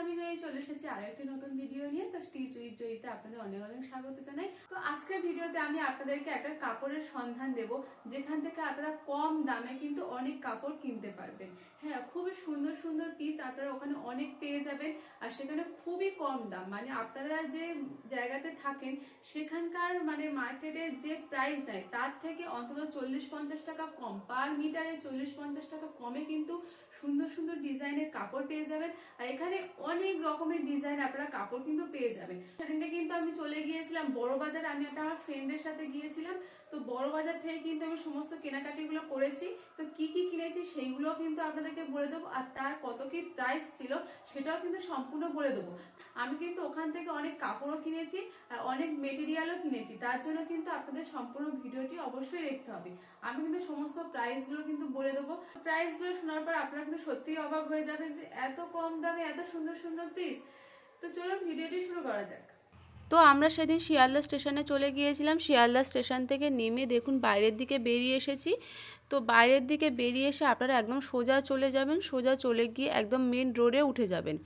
আমি জয়ী চলে এসেছি আরও একটি নতুন ভিডিও নিয়ে। তো স্টিচ উইথ জয়ীতে আপনাদের অনেক অনেক স্বাগত জানাই। তো আজকের ভিডিওতে আমি আপনাদেরকে একটা কাপড়ের সন্ধান দেব, যেখান থেকে আপনারা কম দামে কিন্তু অনেক কাপড় কিনতে পারবেন। হ্যাঁ খুবই সুন্দর সুন্দর পিস আপনারা ওখানে অনেক পেয়ে যাবেন, আর সেখানে খুবই কম দাম। মানে আপনারা যে জায়গাতে থাকেন, সেখানকার মানে মার্কেটে যে প্রাইস দেয়, তার থেকে অন্তত চল্লিশ পঞ্চাশ টাকা কম। পার মিটারে চল্লিশ পঞ্চাশ টাকা কমে কিন্তু সুন্দর সুন্দর ডিজাইনের কাপড় পেয়ে যাবেন। আর এখানে অনেক রকমের ডিজাইন আপনারা কাপড় কিন্তু পেয়ে যাবেন। সেদিনকে কিন্তু আমি চলে গিয়েছিলাম বড় বাজার আমি একটা আমার ফ্রেন্ডের সাথে গিয়েছিলাম। তো বড় বাজার থেকে কিন্তু আমি সমস্ত কেনাকাটিগুলো করেছি। তো কি কি কিনেছি সেইগুলো কিন্তু আপনাদেরকে বলে দেবো, আর তার কত কি প্রাইস ছিল সেটাও কিন্তু সম্পূর্ণ বলে দেবো। আমি কিন্তু ওখান থেকে অনেক কাপড়ও কিনেছি, আর অনেক মেটেরিয়ালও কিনেছি, তার জন্য কিন্তু আপনাদের সম্পূর্ণ ভিডিওটি অবশ্যই দেখতে হবে। আমি কিন্তু সমস্ত প্রাইসগুলো কিন্তু বলে দেবো। প্রাইসগুলো শোনার পর আপনারা কিন্তু সত্যিই অবাক হয়ে যাবেন যে এত কম দামে এত সুন্দর সুন্দর পিস তো চলুন ভিডিওটি শুরু করা যাক। তো আমরা সেদিন শিয়ালদা স্টেশনে চলে গিয়েছিলাম। শিয়ালদা স্টেশন থেকে নেমে দেখুন বাইরের দিকে বেরিয়ে এসেছি। তো বাইরের দিকে বেরিয়ে এসে আপনারা একদম সোজা চলে যাবেন, সোজা চলে গিয়ে একদম মেন রোডে উঠে যাবেন।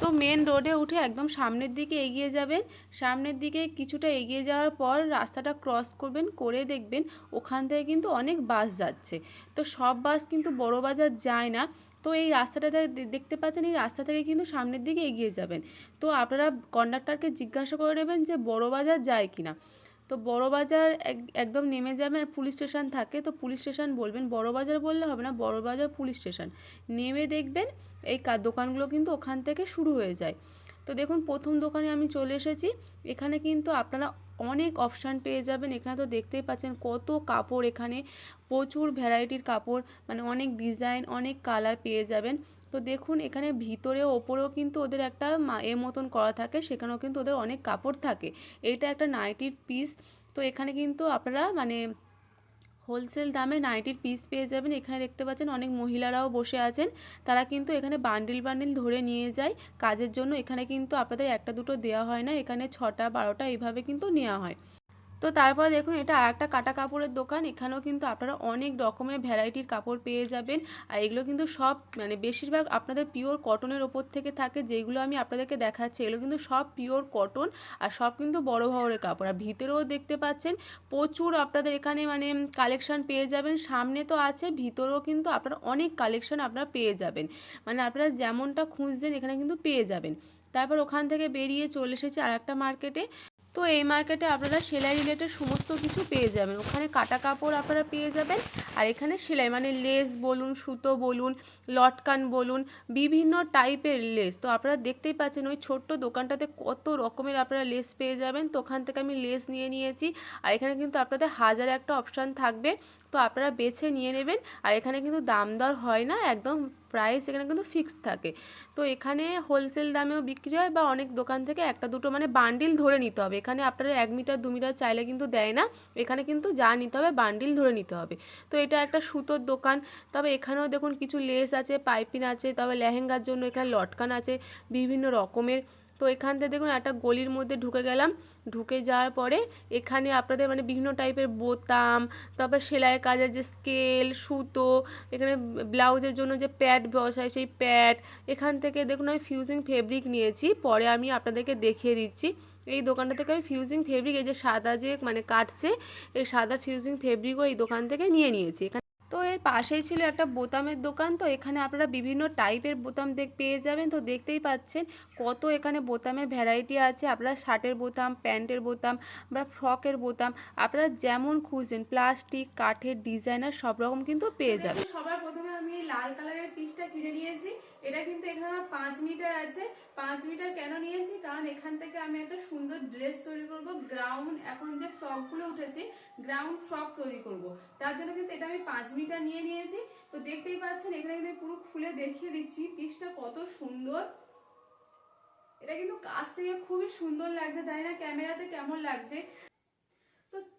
তো মেন রোডে উঠে একদম সামনের দিকে এগিয়ে যাবেন, সামনের দিকে কিছুটা এগিয়ে যাওয়ার পর রাস্তাটা ক্রস করবেন, করে দেখবেন ওখান থেকে কিন্তু অনেক বাস যাচ্ছে। তো সব বাস কিন্তু বড় বাজার যায় না। তো এই রাস্তাটাতে দেখতে পাচ্ছেন এই রাস্তা থেকে কিন্তু সামনের দিকে এগিয়ে যাবেন। তো আপনারা কন্ডাক্টরকে জিজ্ঞাসা করে নেবেন যে বড় বাজার যায় কিনা। তো বড় বাজার এক- একদম নেমে যাবেন আর পুলিশ স্টেশন থাকে, তো পুলিশ স্টেশন বলবেন বড় বাজার বললে হবে না বড় বাজার পুলিশ স্টেশন। নেমে দেখবেন এই দোকানগুলো কিন্তু ওখান থেকে শুরু হয়ে যায়। তো দেখুন, প্রথম দোকানে আমি চলে এসেছি। এখানে কিন্তু আপনারা অনেক অপশান পেয়ে যাবেন। এখানে তো দেখতেই পাচ্ছেন কত কাপড় এখানে, প্রচুর ভ্যারাইটির কাপড় মানে অনেক ডিজাইন, অনেক কালার পেয়ে যাবেন। তো দেখুন, এখানে ভিতরে ওপরেও কিন্তু ওদের একটা এ মতন করা থাকে, সেখানেও কিন্তু ওদের অনেক কাপড় থাকে। এইটা একটা নাইটির পিস তো এখানে কিন্তু আপনারা মানে হোলসেল দামে নাইটির পিস পেয়ে যাবেন। এখানে দেখতে পাচ্ছেন অনেক মহিলারাও বসে আছেন। তারা কিন্তু এখানে বান্ডিল বান্ডিল ধরে নিয়ে যায়। কাজের জন্য এখানে কিন্তু আপনাদের একটা দুটো দেওয়া হয় না, এখানে ছটা, বারোটা এইভাবে কিন্তু নেওয়া হয়। তো তারপর দেখুন, এটা আর একটা কাটা কাপড়ের দোকান। এখানেও কিন্তু আপনারা অনেক রকমের ভ্যারাইটির কাপড় পেয়ে যাবেন। আর এগুলো কিন্তু সব মানে বেশিরভাগ আপনাদের পিওর কটনের ওপর থেকে থাকে। যেগুলো আমি আপনাদেরকে দেখাচ্ছি, এগুলো কিন্তু সব পিওর কটন আর সব কিন্তু বড় ভাওরের কাপড়। আর ভিতরেও দেখতে পাচ্ছেন, প্রচুর আপনাদের এখানে মানে কালেকশান পেয়ে যাবেন। সামনে তো আছে, ভিতরেও কিন্তু আপনারা অনেক কালেকশান আপনারা পেয়ে যাবেন। মানে আপনারা যেমনটা খুঁজছেন, এখানে কিন্তু পেয়ে যাবেন। তারপর ওখান থেকে বেরিয়ে চলে এসেছি আর একটা মার্কেটে তো এই মার্কেটে আপনারা সেলাই রিলেটেড সমস্ত কিছু পেয়ে যাবেন। ওখানে কাটা কাপড় আপনারা পেয়ে যাবেন আর এখানে সেলাই মানে লেস বলুন, সুতো বলুন, লটকান বলুন, বিভিন্ন টাইপের লেস তো আপনারা দেখতেই পাচ্ছেন ওই ছোট্ট দোকানটাতে কত রকমের আপনারা লেস পেয়ে যাবেন। তো ওখান থেকে আমি লেস নিয়ে নিয়েছি আর এখানে কিন্তু আপনাদের হাজার একটা অপশান থাকবে। তো আপনারা বেছে নিয়ে নেবেন আর এখানে কিন্তু দাম দর হয় না, একদম প্রাইস এখানে কিন্তু ফিক্সড থাকে। তো এখানে হোলসেল দামেও বিক্রি হয় বা অনেক দোকান থেকে একটা দুটো মানে বান্ডিল ধরে নিতে হবে। এখানে আপনারা এক মিটার দু মিটার চাইলে কিন্তু দেয় না। এখানে কিন্তু যা নিতে হবে বান্ডিল ধরে নিতে হবে। তো এটা একটা সুতোর দোকান। তবে এখানেও দেখুন কিছু লেস আছে পাইপিন আছে, তবে লেহেঙ্গার জন্য এখানে লটকান আছে, বিভিন্ন রকমের। তো এখান থেকে দেখুন একটা গলির মধ্যে ঢুকে গেলাম। ঢুকে যাওয়ার পরে এখানে আপনাদের মানে বিভিন্ন টাইপের বোতাম, তারপর সেলাইয়ের কাজের যে স্কেল সুতো, এখানে ব্লাউজের জন্য যে প্যাড বসায় সেই প্যাড এখান থেকে দেখুন আমি ফিউজিং ফেব্রিক নিয়েছি। পরে আমি আপনাদেরকে দেখিয়ে দিচ্ছি। এই দোকানটা থেকে আমি ফিউজিং ফেব্রিক এই যে সাদা যে মানে কাটছে, এই সাদা ফিউজিং ফেব্রিকও এই দোকান থেকে নিয়ে নিয়েছি। এখানে তো এর পাশেই ছিল একটা বোতামের দোকান। তো এখানে আপনারা বিভিন্ন টাইপের বোতাম দেখ পেয়ে যাবেন। তো দেখতেই পাচ্ছেন কত এখানে বোতামের ভ্যারাইটি আছে। আপনারা শার্টের বোতাম প্যান্টের বোতাম বা ফ্রকের বোতাম আপনারা যেমন খুঁজছেন প্লাস্টিক কাঠের ডিজাইনার সব রকম কিন্তু পেয়ে যাবেন। সবার প্রথমে আমি এই লাল কালারের পিসটা কিনে নিয়েছি। এটা কিন্তু এখানে আমার পাঁচ মিটার আছে। পাঁচ মিটার কেন নিয়েছি? কারণ এখান থেকে আমি একটা সুন্দর ড্রেস তৈরি করব। গ্রাউন্ড এখন যে ফ্রকগুলো উঠেছে গ্রাউন্ড ফ্রক তৈরি করব। তার জন্য কিন্তু এটা আমি পাঁচ মিটার নিয়ে নিয়েছি। তো দেখতেই পাচ্ছেন, এখানে কিন্তু পুরো খুলে দেখিয়ে দিচ্ছি। পিসটা কত সুন্দর। এটা কিন্তু কাছ থেকে খুবই সুন্দর লাগছে। জানি না ক্যামেরাতে কেমন লাগছে।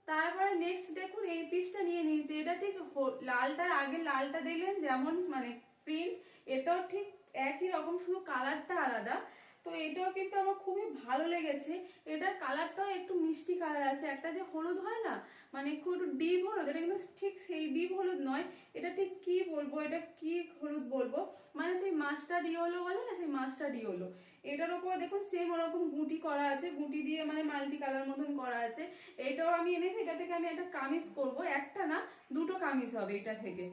তারপরে নেক্সট দেখুন এই পিসটা নিয়ে নিয়েছি এটা ঠিক লালটার আগে লালটা দেখলেন যেমন মানে প্রিন্ট এটাও ঠিক একই রকম, শুধু কালারটা আলাদা। তো এটাও কিন্তু আমার খুবই ভালো লেগেছে। এটার কালারটাও একটু মিষ্টি কালার আছে। একটা যে হলুদ হয় না মানে একটু একটু ডিপ হলুদ, এটা কিন্তু ঠিক সেই ডিপ হলুদ নয়, এটা ঠিক কি বলব, এটা কি হলুদ বলব? মানে সেই মাস্টার্ড ইয়েলো বলে না, সেই মাস্টার্ড ইয়েলো এটার উপর দেখুন সেম ওরকম গুটি করা আছে, গুটি দিয়ে মানে মাল্টি কালার মতন করা আছে। এটাও আমি এনেছি, এটা থেকে আমি একটা কামিজ করব, একটা না, দুটো কামিজ হবে এটা থেকে।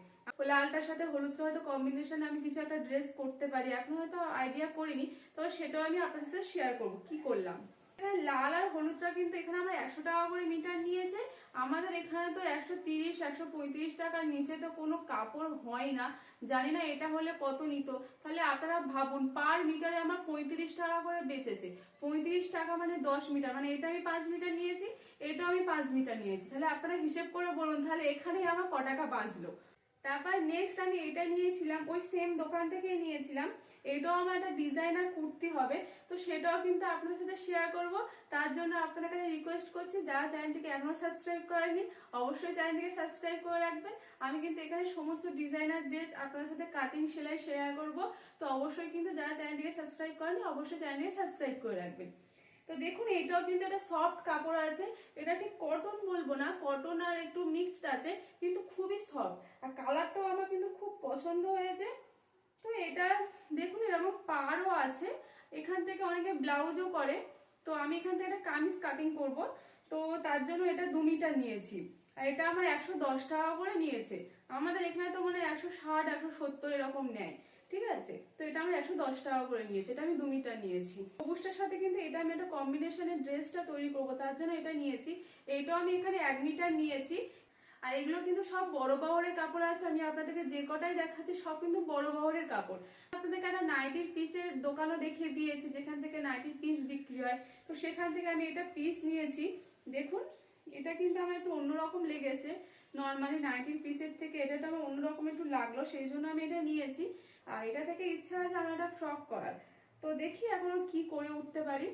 লালটার সাথে হলুদটা হয়তো কম্বিনেশন আমি কিছু একটা ড্রেস করতে পারি, এখন হয়তো আইডিয়া করিনি তবে সেটাও আমি আপনাদের সাথে শেয়ার করব, কি করলাম? এখানে লাল আর হলুদটা কিন্তু এখানে আমরা একশো টাকা করে মিটার নিয়েছে। আমাদের এখানে তো একশো তিরিশ, একশো পঁয়ত্রিশ টাকার নিচে তো কোনো কাপড় হয় না। জানি না এটা হলে কত নিত। তাহলে আপনারা ভাবুন, পার মিটারে আমার পঁয়ত্রিশ টাকা করে বেঁচেছে। পঁয়ত্রিশ টাকা মানে দশ মিটার মানে এটা আমি পাঁচ মিটার নিয়েছি, এটাও আমি পাঁচ মিটার নিয়েছি। তাহলে আপনারা হিসেব করে বলুন, তাহলে এখানে আমার ক টাকা বাঁচলো। তারপর নেক্সট আমি এটা নিয়েছিলাম, ওই সেম দোকান থেকেই নিয়েছিলাম। এটাও আমার একটা ডিজাইনার কুর্তি হবে। তো সেটাও কিন্তু আপনাদের সাথে শেয়ার করব। তার জন্য আপনাদের কাছে রিকোয়েস্ট করছি, যারা চ্যানেলটিকে এখনও সাবস্ক্রাইব করেনি অবশ্যই চ্যানেলটিকে সাবস্ক্রাইব করে রাখবেন। আমি কিন্তু এখানে সমস্ত ডিজাইনার ড্রেস আপনাদের সাথে কাটিং সেলাই শেয়ার করব। তো অবশ্যই কিন্তু যারা চ্যানেলটিকে সাবস্ক্রাইব করেনি অবশ্যই চ্যানেলটিকে সাবস্ক্রাইব করে রাখবেন। তো দেখুন, এটাও কিন্তু একটা সফট কাপড় আছে। এটা ঠিক কটন বলব না কটন আর একটু মিক্সড আছে, কিন্তু খুবই সফট আর কালারটাও আমার কিন্তু খুব পছন্দ হয়েছে। তো এটা দেখুন এরকম পাড়ও আছে। এখান থেকে অনেকে ব্লাউজও করে। তো আমি এখান থেকে একটা কামিজ কাটিং করব। তো তার জন্য এটা দু মিটার নিয়েছি। আর এটা আমার একশো দশ টাকা করে নিয়েছে। আমাদের এখানে তো মানে একশো ষাট, একশো সত্তর এরকম নেয়। ঠিক আছে? তো এটা আমার একশো দশ টাকা করে নিয়েছে। এটা আমি দু মিটার নিয়েছি। সবুজটার সাথে কিন্তু এটা আমি একটা কম্বিনেশনের ড্রেসটা তৈরি করব। তার জন্য এটা নিয়েছি। এইটাও আমি এখানে এক মিটার নিয়েছি। আর এগুলো কিন্তু সব বড় বহরের কাপড় আছে, আমি আপনাদেরকে যে কটাই দেখাচ্ছি সব কিন্তু বড় বহরের কাপড়। আপনাদেরকে একটা নাইটির পিসের দোকানও দেখিয়ে দিয়েছি, যেখান থেকে নাইটির পিস বিক্রি হয়। তো সেখান থেকে আমি এটা পিস নিয়েছি। দেখুন, এটা কিন্তু আমার একটু অন্যরকম লেগেছে। নর্মালি নাইটির পিসের থেকে এটা তো আমার অন্যরকম একটু লাগল, সেই জন্য আমি এটা নিয়েছি। আর এটা থেকে ইচ্ছা আছে আমার একটা ফ্রক করার। তো দেখি এখনও কি করে উঠতে পারি।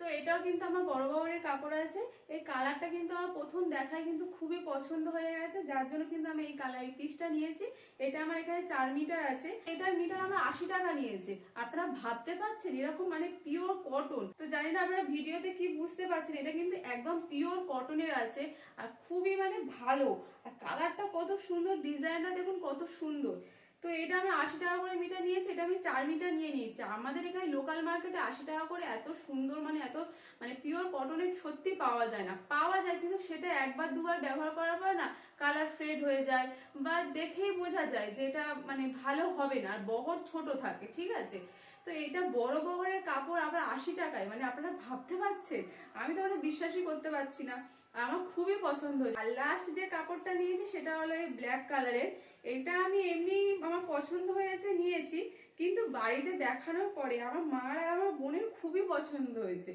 তো এটাও কিন্তু আমার বড় বড়ের কাপড় আছে। এই কালারটা কিন্তু আমার প্রথম দেখায় কিন্তু খুবই পছন্দ হয়ে গেছে, যার জন্য কিন্তু আমি এই কালার, এই পিসটা নিয়েছি। এটা আমার এখানে চার মিটার আছে। এটার মিটার আমার আশি টাকা নিয়েছে। আপনারা ভাবতে পারছেন, এরকম মানে পিওর কটন তো জানি না আপনারা ভিডিওতে কি বুঝতে পারছেন, এটা কিন্তু একদম পিওর কটনের আছে আর খুবই মানে ভালো। আর কালারটা কত সুন্দর ডিজাইনটা দেখুন কত সুন্দর। তো এটা আমি আশি টাকা করে মিটার নিয়েছি, এটা আমি চার মিটার নিয়ে নিয়েছি। আমাদের এখানে লোকাল মার্কেটে আশি টাকা করে এত সুন্দর মানে এত মানে পিওর কটনের সত্যি পাওয়া যায় না। পাওয়া যায় কিন্তু সেটা একবার দুবার ব্যবহার করার পর না কালার ফ্রেড হয়ে যায় বা দেখেই বোঝা যায় যে এটা মানে ভালো হবে না, আর বহর ছোট থাকে, ঠিক আছে? তো এটা বড় বহরের কাপড় আবার আশি টাকায় মানে আপনারা ভাবতে পারছেন? আমি তো মানে বিশ্বাসই করতে পারছি না। আমার খুবই পছন্দ আর লাস্ট যে কাপড়টা নিয়েছি, সেটা হলো এই ব্ল্যাক কালারের এটা আমি এমনি আমার পছন্দ হয়েছে, নিয়েছি। কিন্তু বাড়িতে দেখানোর পরে আমার মা আর আমার বোনের খুবই পছন্দ হয়েছে।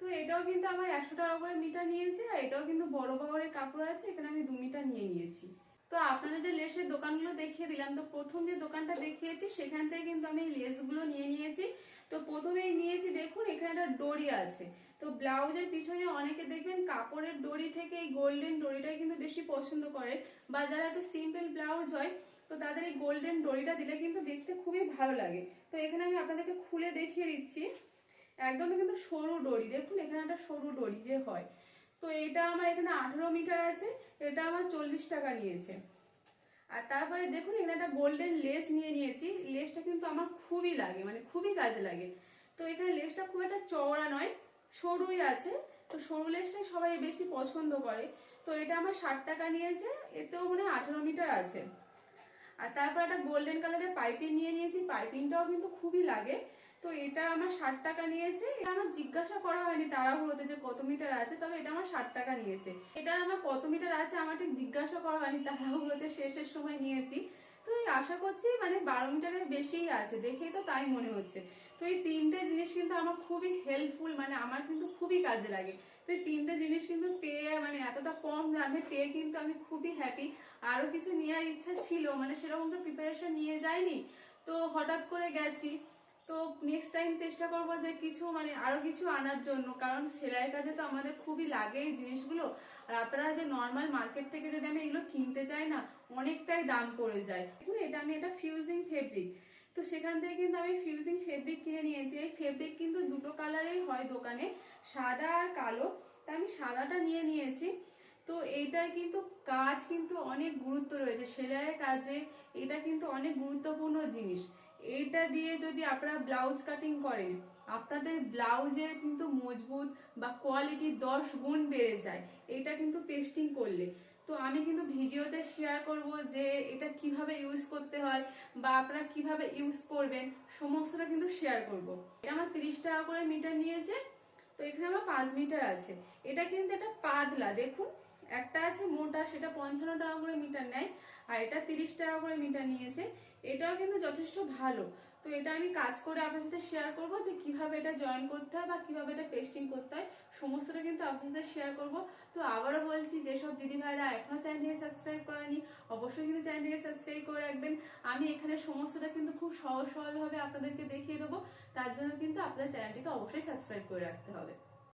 তো এটাও কিন্তু আমার একশো টাকা করে মিটার নিয়েছে, আর এটাও কিন্তু বড় বহরের কাপড় আছে, এখানে আমি দু মিটার নিয়ে নিয়েছি। তো আপনাদের যে লেসের দোকানগুলো দেখিয়ে দিলাম, তো প্রথম যে দোকানটা দেখিয়েছি, সেখান থেকে কিন্তু আমি লেসগুলো নিয়ে নিয়েছি। তো প্রথমেই নিয়েছি, দেখুন, এখানে একটা ডরি আছে। তো ব্লাউজের পিছনে অনেকে দেখবেন কাপড়ের ডরি থেকে এই গোল্ডেন ডরিটাই কিন্তু বেশি পছন্দ করে, বা যারা একটু সিম্পল ব্লাউজ হয়, তো তাদের এই গোল্ডেন ডরিটা দিলে কিন্তু দেখতে খুবই ভালো লাগে। তো এখানে আমি আপনাদেরকে খুলে দেখিয়ে দিচ্ছি। একদমই কিন্তু সরু ডরি দেখুন, এখানে একটা সরু ডরি যে হয়। তো এটা আমার এখানে আঠেরো মিটার আছে, এটা আমার চল্লিশ টাকা নিয়েছে। আর তারপরে দেখুন, এখানে একটা গোল্ডেন লেস নিয়ে নিয়েছি। লেসটা কিন্তু আমার খুবই লাগে মানে খুবই কাজে লাগে। তো এখানে লেসটা খুব একটা চওড়া নয়, সরুই আছে। তো সরু লেসটাই সবাই বেশি পছন্দ করে। তো এটা আমার ষাট টাকা নিয়েছে, এতেও মানে আঠেরো মিটার আছে। আর তারপর একটা গোল্ডেন কালারের পাইপিং নিয়ে নিয়েছি। পাইপিংটাও কিন্তু খুবই লাগে। তো এটা আমার ষাট টাকা নিয়েছে। এটা আমার জিজ্ঞাসা করা হয়নি তাড়াহুড়োতে যে কত মিটার আছে, তবে এটা আমার ষাট টাকা নিয়েছে। এটা আমার কত মিটার আছে আমার ঠিক জিজ্ঞাসা করা হয়নি তাড়াহুড়োতে, শেষের সময় নিয়েছি। তো এই আশা করছি মানে বারো মিটারের বেশিই আছে, দেখেই তো তাই মনে হচ্ছে। তো এই তিনটে জিনিস কিন্তু আমার খুবই হেল্পফুল মানে আমার কিন্তু খুবই কাজে লাগে। তো এই তিনটে জিনিস কিন্তু পেয়ে মানে এতটা কম দামে পেয়ে কিন্তু আমি খুবই হ্যাপি আরও কিছু নেওয়ার ইচ্ছা ছিল মানে সেরকম তো প্রিপারেশন নিয়ে যায়নি তো হঠাৎ করে গেছি। তো নেক্সট টাইম চেষ্টা করব যে কিছু মানে আরও কিছু আনার জন্য। কারণ সেলাই কাজে তো আমাদের খুবই লাগে এই জিনিসগুলো, আর আপনারা যে নর্মাল মার্কেট থেকে যদি আমি এগুলো কিনতে চাই না, অনেকটাই দাম পড়ে যায়। এটা আমি এটা ফিউজিং ফেব্রিক তো সেখান থেকে কিন্তু আমি ফিউজিং ফেব্রিক কিনে নিয়েছি। এই ফেব্রিক কিন্তু দুটো কালারেই হয় দোকানে, সাদা আর কালো। তা আমি সাদাটা নিয়ে নিয়েছি। তো এইটার কিন্তু কাজ কিন্তু অনেক গুরুত্ব রয়েছে। সেলাইয়ের কাজে এটা কিন্তু অনেক গুরুত্বপূর্ণ জিনিস। এইটা দিয়ে যদি আপনারা ব্লাউজ কাটিং করেন, আপনাদের ব্লাউজের কিন্তু মজবুত বা কোয়ালিটি দশ গুণ বেড়ে যায়। এটা কিন্তু পেস্টিং করলে। তো আমি কিন্তু ভিডিওতে শেয়ার করব যে এটা কীভাবে ইউজ করতে হয় বা আপনারা কীভাবে ইউজ করবেন, সমস্তটা কিন্তু শেয়ার করব। এটা আমার তিরিশ টাকা করে মিটার নিয়েছে, তো এখানে আমার পাঁচ মিটার আছে। এটা কিন্তু একটা পাতলা, দেখুন, একটা আছে মোটা, সেটা পঞ্চান্ন টাকা করে মিটার নেয়, আর এটা তিরিশ টাকা করে মিটার নিয়েছে। এটাও কিন্তু যথেষ্ট ভালো। তো এটা আমি কাজ করে আপনার সাথে শেয়ার করব যে কীভাবে এটা জয়েন করতে হয় বা কীভাবে এটা পেস্টিং করতে হয়, সমস্তটা কিন্তু আপনার সাথে শেয়ার করব। তো আবারও বলছি, যেসব দিদি ভাইরা এখনও চ্যানেলটিকে সাবস্ক্রাইব করেনি, অবশ্যই কিন্তু চ্যানেলটিকে সাবস্ক্রাইব করে রাখবেন। আমি এখানে সমস্তটা কিন্তু খুব সহজ সরলভাবে আপনাদেরকে দেখিয়ে দেবো। তার জন্য কিন্তু আপনাদের চ্যানেলটিকে অবশ্যই সাবস্ক্রাইব করে রাখতে হবে।